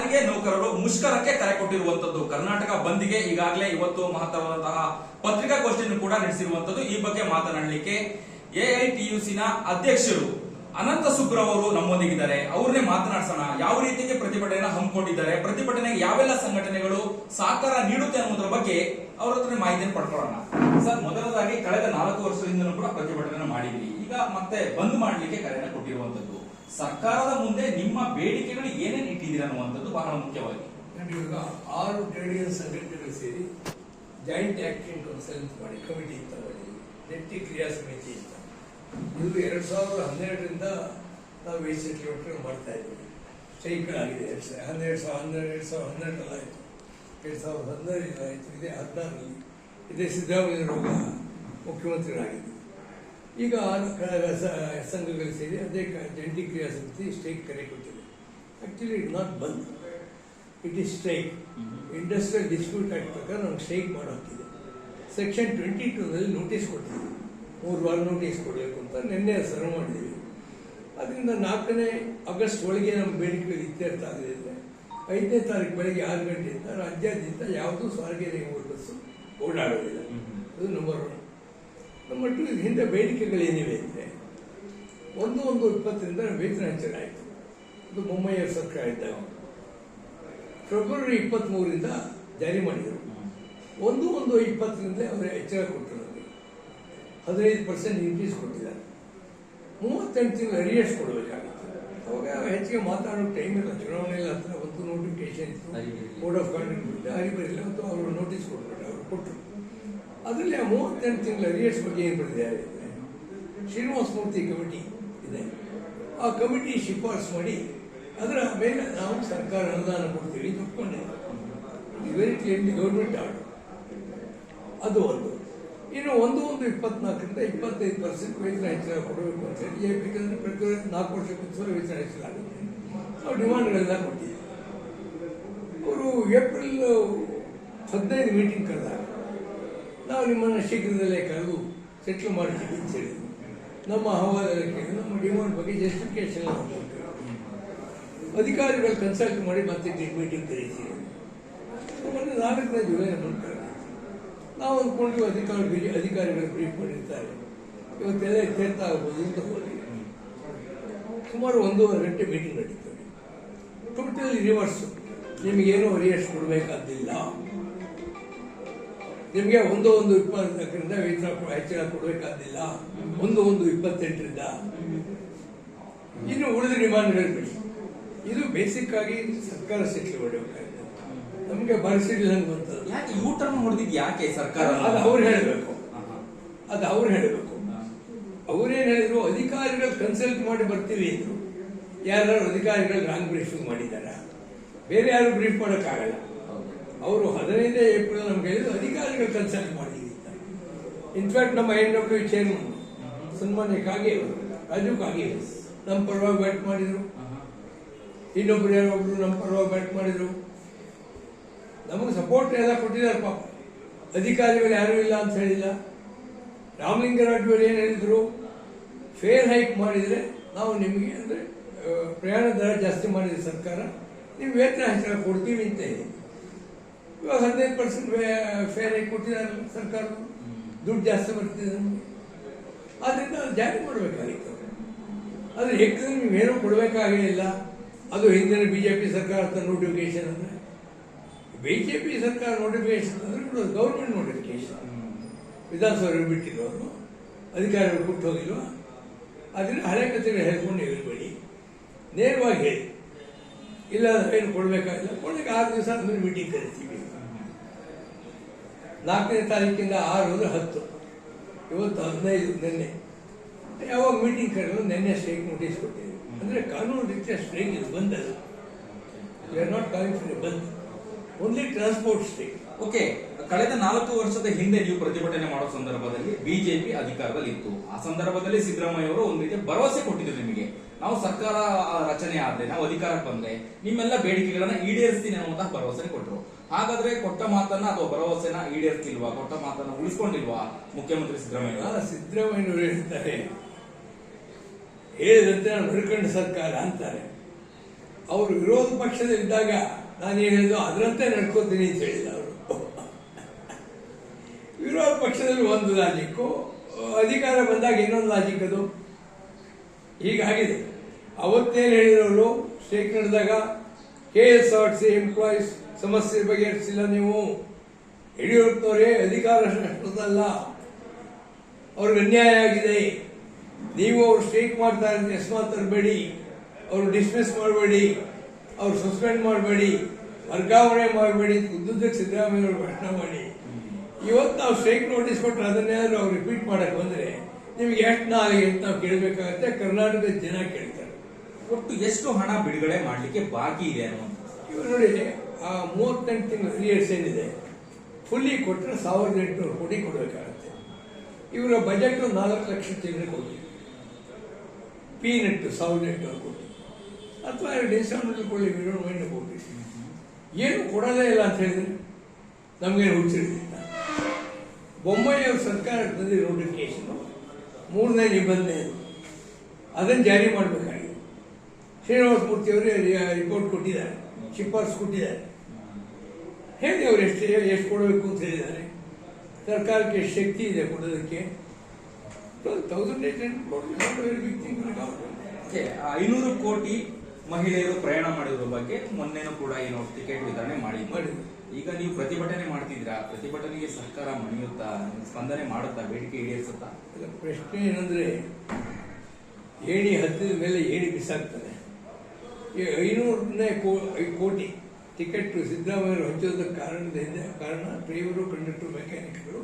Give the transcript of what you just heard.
ಸಾರಿಗೆ ನೌಕರರು ಮುಷ್ಕರಕ್ಕೆ ಕರೆ ಕೊಟ್ಟಿರುವಂತದ್ದು? ಕರ್ನಾಟಕ ಬಂದ್ಗೆ ಈಗಾಗಲೇ ಇವತ್ತು ಮಹತ್ತರವಾದಂತಹ ಪತ್ರಿಕಾಗೋಷ್ಠಿಯನ್ನು ಕೂಡ ನಡೆಸಿರುವಂತದ್ದು. ಈ ಬಗ್ಗೆ ಮಾತನಾಡಲಿಕ್ಕೆ ಎಐಟಿಯುಸಿನ ಅಧ್ಯಕ್ಷರು ಅನಂತ ಸುಬ್ರವ್ ಅವರು ನಮ್ಮೊಂದಿಗಿದ್ದಾರೆ. ಅವ್ರನ್ನೇ ಮಾತನಾಡ್ಸೋಣ. ಯಾವ ರೀತಿಗೆ ಪ್ರತಿಭಟನೆ ಹಮ್ಮಿಕೊಂಡಿದ್ದಾರೆ? ಪ್ರತಿಭಟನೆಗೆ ಯಾವೆಲ್ಲ ಸಂಘಟನೆಗಳು ಸಹಕಾರ ನೀಡುತ್ತೆ ಅನ್ನೋದ್ರ ಬಗ್ಗೆ ಅವ್ರ ಹತ್ರ ಮಾಹಿತಿಯನ್ನು ಪಡ್ಕೊಳ್ಳೋಣ. ಸರ್ ಮೊದಲದಾಗಿ ಕಳೆದ ನಾಲ್ಕು ವರ್ಷದಿಂದಲೂ ಕೂಡ ಪ್ರತಿಭಟನೆ ಮಾಡಿದ್ವಿ. ಈಗ ಮತ್ತೆ ಬಂದ್ ಮಾಡಲಿಕ್ಕೆ ಕರೆಯನ್ನು ಕೊಟ್ಟಿರುವಂತದ್ದು. ಸರ್ಕಾರದ ಮುಂದೆ ನಿಮ್ಮ ಬೇಡಿಕೆಗಳು ಏನೇನು ಇಟ್ಟಿದ್ದೀರಾ ಅನ್ನುವಂಥದ್ದು ಬಹಳ ಮುಖ್ಯವಾಗಿ ಇವಾಗ ಆರು ಟ್ರೇಡ್ ಯೂನಿಯನ್ ಸಂಘಟನೆಗಳು ಸೇರಿ ಜಾಯಿಂಟ್ ಆಕ್ಷನ್ ಕೌನ್ಸಿಲ್ ಅಂತ ಮಾಡಿ ಕಮಿಟಿ ಅಂತ ಮಾಡಿ ಜಂಟಿ ಕ್ರಿಯಾ ಸಮಿತಿ ಅಂತ. ಇದು ಎರಡು ಸಾವಿರದ ಹನ್ನೆರಡರಿಂದ ನಾವು ವೇಸ್ಟ್ ಕಿಲೋಮೀಟರ್ ಮಾಡ್ತಾ ಇದ್ದೀವಿ. ಸ್ಟ್ರೈಕ್ಗಳಾಗಿದೆ ಎರಡು ಸಾವಿರ ಹನ್ನೆರಡು ಸಾವಿರ ಹನ್ನೆರಡು ಎರಡು ಸಾವಿರದ ಹನ್ನೆರಡರಲ್ಲಿ ಆಯಿತು. ಎರಡು ಸಾವಿರದ ಹದಿನಾರರಲ್ಲಿ ಆಯಿತು. ಇದೇ ಹದಿನಾರರಲ್ಲಿ. ಇದೇ ಸಿದ್ದರಾಮಯ್ಯ ಮುಖ್ಯಮಂತ್ರಿಗಳಾಗಿದ್ದರು ಈಗ ಆರು ಸಂಘಗಳು ಸೇರಿ ಅದೇ ಜಂಟಿ ಕ್ರಿಯಾ ಸಮಿತಿ ಸ್ಟ್ರೈಕ್ ಕರೆ ಕೊಟ್ಟಿದೆ actually it not bandh it is strike industrial dispute act ಪ್ರಕಾರ ನಮ್ಗೆ ಸ್ಟ್ರೈಕ್ ಮಾಡೋ ಹಾಕಿದೆ ಸೆಕ್ಷನ್ ಟ್ವೆಂಟಿ ಟೂನಲ್ಲಿ ನೋಟಿಸ್ ಕೊಟ್ಟಿದ್ದೀವಿ ಮೂರು ವಾರ ನೋಟಿಸ್ ಕೊಡಬೇಕು ಅಂತ ನಿನ್ನೆ ಸರ್ವ್ ಮಾಡಿದ್ದೀವಿ. ಅದರಿಂದ ನಾಲ್ಕನೇ ಆಗಸ್ಟ್ ಒಳಗೆ ನಮ್ಮ ಬೇಡಿಕೆಗಳು ಇತ್ಯರ್ಥ ಆಗಿದೆ ಅಂದರೆ ಐದನೇ ತಾರೀಕು ಬೆಳಗ್ಗೆ ಆರು ಗಂಟೆಯಿಂದ ರಾಜ್ಯಾದ್ಯಂತ ಯಾವುದೂ ಸಾರಿಗೆ ಬಸ್ಸು ಓಡಾಡೋದಿಲ್ಲ. ಅದು ನಂಬರ್ ಒನ್ ಇದು ಹಿಂದೆ ಬೇಡಿಕೆಗಳೇನಿವೆ ಅಂದರೆ ಒಂದು ಒಂದು ಇಪ್ಪತ್ತರಿಂದ ವೇತನ ಹೆಚ್ಚಳ ಆಯಿತು ಅದು ಮುಂಬೈಯ ಸರ್ಕಾರ ಇದ್ದಾಗ. ಫೆಬ್ರವರಿ ಇಪ್ಪತ್ತ್ಮೂರರಿಂದ ಜಾರಿ ಮಾಡಿದರು. ಒಂದು ಒಂದು ಇಪ್ಪತ್ತರಿಂದ ಅವರು ಹೆಚ್ಚಳ ಕೊಟ್ಟರು ನಮಗೆ ಹದಿನೈದು ಪರ್ಸೆಂಟ್ ಇನ್ಕ್ರೀಸ್ ಕೊಟ್ಟಿದ್ದಾರೆ. ಮೂವತ್ತೆಂಟು ತಿಂಗಳು ಅರಿಯರ್ಸ್ ಕೊಡಬೇಕಾಗಿತ್ತು. ಅವಾಗ ಹೆಚ್ಚಿಗೆ ಮಾತಾಡೋ ಟೈಮ್ ಇಲ್ಲ. ಚುನಾವಣೆ ಇಲ್ಲ ಹತ್ರ ಒಂದು ನೋಟಿಫಿಕೇಶನ್ ಇತ್ತು. ಕೋಡ್ ಆಫ್ ಕಾಂಡಕ್ಟ್ ಬಿಟ್ಟು ಹರಿಬರಿಲ್ಲ ಮತ್ತು ಅವರು ನೋಟಿಸ್ ಕೊಟ್ಬಿಟ್ಟು ಅವರು ಕೊಟ್ಟರು. ಅದರಲ್ಲಿ ಮೂವತ್ತೆಂಟು ತಿಂಗಳ ಅರಿಯರ್ಸ್ ಬಗ್ಗೆ ಏನು ಅಂದರೆ ಶ್ರೀನಿವಾಸ ಮೂರ್ತಿ ಕಮಿಟಿ ಇದೆ. ಆ ಕಮಿಟಿ ಶಿಫಾರಸು ಮಾಡಿ ಅದರ ಮೇಲೆ ನಾವು ಸರ್ಕಾರ ಅನುದಾನ ಕೊಡ್ತೀವಿ ಅಂತ ಒಪ್ಕೊಂಡಿದ್ದೀವಿ ವೆರಿ ಕ್ಲಿಯರ್ಲಿ ಗೌರ್ಮೆಂಟ್ ಆರ್ಡರ್ ಅದು ಒಂದು. ಇನ್ನು ಒಂದು ಒಂದು ಇಪ್ಪತ್ನಾಲ್ಕರಿಂದ ಇಪ್ಪತ್ತೈದು ಪರ್ಸೆಂಟ್ ವೇತನ ಹೆಚ್ಚಳ ಕೊಡಬೇಕು ಅಂತ ಹೇಳಿ. ಬೇಕಂದ್ರೆ ಪ್ರತಿ ನಾಲ್ಕು ವರ್ಷಕ್ಕೆ ಸಲ ವೇತನ ಹೆಚ್ಚಳ ಆಗುತ್ತೆ ನಾವು ಡಿಮಾಂಡ್ಗಳೆಲ್ಲ ಕೊಟ್ಟಿದ್ದೀವಿ ಅವರು ಏಪ್ರಿಲ್ ಹದಿನೈದು ಮೀಟಿಂಗ್ ಕರೆದಾಗ ನಾವು ನಿಮ್ಮನ್ನು ಶೀಘ್ರದಲ್ಲೇ ಕರೆದು ಸೆಟ್ಲ್ ಮಾಡ್ತೀವಿ ಅಂತ ಹೇಳಿದ್ವಿ ನಮ್ಮ ಅಹವಾಲಕ್ಕೆ ನಮ್ಮ ಡಿಮಾಂಡ್ ಬಗ್ಗೆ ಜಸ್ಟಿಫಿಕೇಶನ್ ಅಧಿಕಾರಿಗಳು ಕನ್ಸಲ್ಟ್ ಮಾಡಿ ಮತ್ತೆ ಮೀಟಿಂಗ್ ಕರೀತೀವಿ ಮೊನ್ನೆ ನಾಲ್ಕನೇ ಜುಲೈ ನಮ್ಮನ್ನು ನಾವು ಅಂದ್ಕೊಂಡು ಅಧಿಕಾರಿ, ಅಧಿಕಾರಿಗಳು ಬ್ರೀಫ್ ಮಾಡಿರ್ತಾರೆ. ಇವತ್ತೆಲ್ಲ ಇತ್ಯರ್ಥ ಆಗ್ಬೋದು ಅಂತ ಹೋಗಿ. ಸುಮಾರು ಒಂದೂವರೆ ಗಂಟೆ ಮೀಟಿಂಗ್ ನಡೀತದೆ. ಟೋಟಲಿ ರಿವರ್ಸ್ ನಿಮಗೇನು ರಿಯರ್ಸ್ ಕೊಡಬೇಕಾದಿಲ್ಲ ನಿಮಗೆ ಒಂದು ಒಂದು ಇಪ್ಪತ್ತರಿಂದ ವೇತನ ಹೆಚ್ಚಳ ಕೊಡಬೇಕಾದಿಲ್ಲ ಒಂದು ಒಂದು ಇಪ್ಪತ್ತೆಂಟರಿಂದ. ಇನ್ನು ಉಳಿದ ರಿಮಾಂಡ್ಗಳು ಇದು ಬೇಸಿಕ್ ಆಗಿ ಸರ್ಕಾರ ಸೆಟ್ಲ್ ಮಾಡಬೇಕಾಗಿದೆ ನಮಗೆ ಬರಸಿಲ್ಲ ಬಂತದ್ದು ಯಾಕೆ ಯೂ ಟರ್ನ್ ಹೊಡೆದಿದ್ ಯಾಕೆ ಸರ್ಕಾರ? ಅದು ಅವ್ರು ಹೇಳಬೇಕು. ಅದು ಅವ್ರು ಹೇಳಬೇಕು. ಅವ್ರೇನು ಹೇಳಿದ್ರು ಅಧಿಕಾರಿಗಳು ಕನ್ಸಲ್ಟ್ ಮಾಡಿ ಬರ್ತೀವಿ ಅಂದ್ರು. ಯಾರು ಅಧಿಕಾರಿಗಳು ರಾಂಗ್ ಬ್ರೀಫಿಂಗ್ ಮಾಡಿದ್ದಾರೆ ಬೇರೆ ಯಾರು ಬ್ರೀಫ್ ಮಾಡೋಕ್ಕಾಗಲ್ಲ. ಅವರು ಹದಿನೈದೇ ಏಪ್ರಿಲ್ ನಮ್ಗೆ ಹೇಳಿದ್ರು ಅಧಿಕಾರಿಗಳು ಕನ್ಸಲ್ಟ್ ಮಾಡಿದ್ದೀವಿ. ಇನ್ಫ್ಯಾಕ್ಟ್ ನಮ್ಮ ಎನ್ ಡಬ್ಲ್ಯೂ ಚೇರ್ಮನ್ ಸನ್ಮಾನ್ಯ ಕಾಗೆ ರಾಜೀವ್ ಕಾಗೆ ನಮ್ಮ ಪರವಾಗಿ ಬ್ಯಾಟ್ ಮಾಡಿದರು. ಇನ್ನೊಬ್ರು ಯಾರೊಬ್ರು ನಮ್ಮ ಪರವಾಗಿ ಬ್ಯಾಟ್ ಮಾಡಿದರು. ನಮಗೆ ಸಪೋರ್ಟ್ ಎಲ್ಲ ಕೊಟ್ಟಿದ್ದಾರೆ ಪಾಪ. ಅಧಿಕಾರಿಗಳು ಯಾರೂ ಇಲ್ಲ ಅಂತ ಹೇಳಿಲ್ಲ. ರಾಮಲಿಂಗರಾಜು ಏನು ಹೇಳಿದರು? ಫೇರ್ ಹೈಕ್ ಮಾಡಿದರೆ ನಾವು ನಿಮಗೆ ಅಂದರೆ ಪ್ರಯಾಣ ದರ ಜಾಸ್ತಿ ಮಾಡಿದೆ ಸರ್ಕಾರ. ನೀವು ವೇತನ ಹೆಚ್ಚಳ ಕೊಡ್ತೀವಿ ಅಂತ ಹೇಳಿ ಇವಾಗ ಹದಿನೈದು ಪರ್ಸೆಂಟ್ ಫೇರ್ ಕೊಟ್ಟಿದ್ದಾರೆ ಸರ್ಕಾರ ದುಡ್ಡು ಜಾಸ್ತಿ ಬರ್ತಿದೆ. ನಮಗೆ ಆದ್ದರಿಂದ ಅದು ಜಾರಿ ಮಾಡಬೇಕಾಗಿತ್ತು. ಆದರೆ ಏಕಂದ್ರೆ ನೀವೇನೂ ಕೊಡಬೇಕಾಗಿಲ್ಲ ಅದು ಹಿಂದಿನ ಬಿ ಜೆ ಪಿ ಸರ್ಕಾರ ನೋಟಿಫಿಕೇಶನ್ ಅಂದರೆ ಬಿ ಜೆ ಪಿ ಸರ್ಕಾರ ನೋಟಿಫಿಕೇಶನ್ ಅಂದರೆ ಗೌರ್ಮೆಂಟ್ ನೋಟಿಫಿಕೇಶನ್ ವಿಧಾನಸಭೆ ಬಿಟ್ಟಿರೋರು ಅಧಿಕಾರಿಗಳು ಕೊಟ್ಟು ಹೋಗಿಲ್ವ? ಅದರಿಂದ ಹಳೆ ಕಥೆಗಳು ಹೇಳ್ಕೊಂಡು ಹೇಳ್ಬೇಡಿ ನೇರವಾಗಿ ಹೇಳಿ. ಇಲ್ಲ ಏನು ಕೊಡಬೇಕಾಗಿಲ್ಲ. ಕೊಡಲಿಕ್ಕೆ ಆರು ದಿವಸ ಅಂದರೆ ಮೀಟಿಂಗ್ ಕರಿತೀವಿ. ನಾಲ್ಕನೇ ತಾರೀಕಿಂದ ಆರು ಅಂದರೆ ಹತ್ತು. ಇವತ್ತು ಹದಿನೈದು ನಿನ್ನೆ. ಯಾವಾಗ ಮೀಟಿಂಗ್ ಕರೆದು ನಿನ್ನೆ ಸ್ಟ್ರೈಕ್ ನೋಟಿಸ್ ಕೊಟ್ಟಿದ್ದೀವಿ ಅಂದರೆ ಕಾನೂನು ರೀತಿಯ ಸ್ಟ್ರೈಕ್ ಇದು ಬಂದಿದೆ you are not calling for bandh. Only transport strike okay ಕಳೆದ ನಾಲ್ಕು ವರ್ಷದ ಹಿಂದೆ ನೀವು ಪ್ರತಿಭಟನೆ ಮಾಡೋ ಸಂದರ್ಭದಲ್ಲಿ ಬಿಜೆಪಿ ಅಧಿಕಾರದಲ್ಲಿ ಇತ್ತು ಆ ಸಂದರ್ಭದಲ್ಲಿ ಸಿದ್ದರಾಮಯ್ಯ ಅವರು ಒಂದು ರೀತಿಯ ಭರವಸೆ ಕೊಟ್ಟಿದ್ರು ನಿಮಗೆ. ನಾವು ಸರ್ಕಾರ ರಚನೆ ಆದ್ರೆ, ನಾವು ಅಧಿಕಾರಕ್ಕೆ ಬಂದ್ರೆ, ನಿಮ್ಮೆಲ್ಲ ಬೇಡಿಕೆಗಳನ್ನ ಈಡೇರಿಸ್ತೀನಿ ಅನ್ನುವಂತಹ ಭರವಸೆ ಕೊಟ್ಟರು ಹಾಗಾದ್ರೆ ಕೊಟ್ಟ ಮಾತನ್ನ ಅಥವಾ ಭರವಸೆನ ಈಡೇರಿಸ್ತಿಲ್ವಾ ಕೊಟ್ಟ ಮಾತನ್ನ ಉಳಿಸ್ಕೊಂಡಿಲ್ವಾ ಮುಖ್ಯಮಂತ್ರಿ ಸಿದ್ದರಾಮಯ್ಯ? ಸಿದ್ದರಾಮಯ್ಯ ಹೇಳ್ತಾರೆ, ಹೇಳಿದಂತೆ ನಾನು ಹುಡುಕಂಡ ಸರ್ಕಾರ ಅಂತಾರೆ. ಅವರು ವಿರೋಧ ಪಕ್ಷದಲ್ಲಿದ್ದಾಗ ನಾನು ಹೇಳಿದ್ದು, ಅದರಂತೆ ನಡ್ಕೋತೀನಿ ಅಂತ ಹೇಳಿದ ಅವರು. ವಿರೋಧ ಪಕ್ಷದಲ್ಲಿ ಒಂದು ಲಾಜಿಕ್ಕು ಅಧಿಕಾರ ಬಂದಾಗ ಇನ್ನೊಂದು ಲಾಜಿಕ್ ಅದು. ಹೀಗಾಗಿದೆ. ಅವತ್ತೇನು ಹೇಳಿರೋರು ಸ್ಟೇಕ್ ನಡೆದಾಗ K S R C employees ಸಮಸ್ಯೆ ಬಗೆಹರಿಸಿಲ್ಲ ನೀವು. ಯಡಿಯೂರಪ್ಪನವರೇ ಅಧಿಕಾರ ಅಷ್ಟಲ್ಲ ಅವ್ರಿಗೆ ಅನ್ಯಾಯ ಆಗಿದೆ. ನೀವು ಅವ್ರು ಸ್ಟ್ರೈಕ್ ಮಾಡ್ತಾ ಇರೋ ಹೆಸರು ತರಬೇಡಿ. ಅವ್ರು ಡಿಸ್ಮಿಸ್ ಮಾಡಬೇಡಿ. ಅವ್ರು ಸಸ್ಪೆಂಡ್ ಮಾಡಬೇಡಿ. ವರ್ಗಾವಣೆ ಮಾಡಬೇಡಿ ಉದ್ದುದ್ದಕ್ಕೆ ಸಿದ್ದರಾಮಯ್ಯ ಅವರು ಭಾಷಣ ಮಾಡಿ. ಇವತ್ತು ನಾವು ಸ್ಟ್ರೈಕ್ ನೋಟಿಸ್ ಕೊಟ್ಟರೆ ಅದನ್ನೇನಾದ್ರು ಅವ್ರು ರಿಪೀಟ್ ಮಾಡೋಕ್ಕೆ ಬಂದರೆ ನಿಮ್ಗೆ ಎಷ್ಟು ನಾಳೆ ಅಂತ ನಾವು ಕೇಳಬೇಕಾಗತ್ತೆ. ಕರ್ನಾಟಕದ ಜನ ಕೇಳ್ತಾರೆ. ಒಟ್ಟು ಎಷ್ಟು ಹಣ ಬಿಡುಗಡೆ ಮಾಡಲಿಕ್ಕೆ ಬಾಕಿ ಇದೆ ಇವಾಗ ನೋಡಿ, ಆ ಮೂವತ್ತೆಂಟು ತಿಂಗಳು ಇಯರ್ಸ್ ಏನಿದೆ ಫುಲ್ಲಿ ಕೊಟ್ಟರೆ ಸಾವಿರದ ಎಂಟುನೂರು ಕೋಟಿ ಕೊಡಬೇಕಾಗತ್ತೆ. ಇವರ ಬಜೆಟ್ ನಾಲ್ಕು ಲಕ್ಷ ಚಿಲ್ಲರೆ ಕೋಟಿ. ನೆಟ್ಟು ಸಾವಿರದ ಎಂಟುನೂರು ಕೋಟಿ. ಅಥವಾ ಎರಡು ಕೊಳ್ಳಿ ಮೈಂಡ್ ಕೋಟಿ. ಏನು ಕೊಡೋದೇ ಇಲ್ಲ ಅಂತ ಹೇಳಿದ್ರೆ ನಮಗೇನು ಹುಚ್ಚಿರಲಿಲ್ಲ ಬೊಂಬಾಯಿಯವ್ರ ಸರ್ಕಾರ ತಂದಿರೋ ನೋಟಿಫಿಕೇಶನ್ ಮೂರನೇ ನಿಬಂಧನೆ ಅದು. ಅದನ್ನು ಜಾರಿ ಮಾಡಬೇಕಾಗಿದೆ ಶ್ರೀನಿವಾಸ ಮೂರ್ತಿ ಅವರೇ ರಿಪೋರ್ಟ್ ಕೊಟ್ಟಿದ್ದಾರೆ. ಶಿಫಾರಸು ಕೊಟ್ಟಿದ್ದಾರೆ. ಹೇಳಿ ಅವ್ರು ಎಷ್ಟು ಎಷ್ಟು ಕೊಡಬೇಕು ಅಂತ ಹೇಳಿದ್ದಾರೆ. ಸರ್ಕಾರಕ್ಕೆ ಎಷ್ಟು ಶಕ್ತಿ ಇದೆ ಕೊಡೋದಕ್ಕೆ? ತೌಸಂಡ್ ಏಟ್ ಹಂಡ್ರೆಡ್ ಐನೂರು ಕೋಟಿ ಮಹಿಳೆಯರು ಪ್ರಯಾಣ ಮಾಡಿರೋ ಬಗ್ಗೆ ಮೊನ್ನೆನೂ ಕೂಡ ಏನು ಟಿಕೆಟ್ ವಿತರಣೆ ಮಾಡಿ ಮಾಡಿದ್ರು. ಈಗ ನೀವು ಪ್ರತಿಭಟನೆ ಮಾಡ್ತಿದ್ದೀರಾ? ಪ್ರತಿಭಟನೆಗೆ ಸರ್ಕಾರ ಮಣಿಯುತ್ತಾ? ಸ್ಪಂದನೆ ಮಾಡುತ್ತಾ? ಬೇಡಿಕೆ ಈಡೇರಿಸುತ್ತಾ? ಪ್ರಶ್ನೆ ಏನಂದ್ರೆ ಏಣಿ ಹತ್ತಿದ ಮೇಲೆ ಏಣಿ ಬಿಸಾಕ್ತಾನೆ ಐನೂರನೇ ಕೋ ಕೋಟಿ ಟಿಕೆಟ್ ಸಿದ್ದರಾಮಯ್ಯರು ಹಚ್ಚೋದಕ್ಕೆ ಕಾರಣದಿಂದ ಕಾರಣ ಡ್ರೈವರು ಕಂಡಕ್ಟರ್ ಮೆಕ್ಯಾನಿಕ್ಗಳು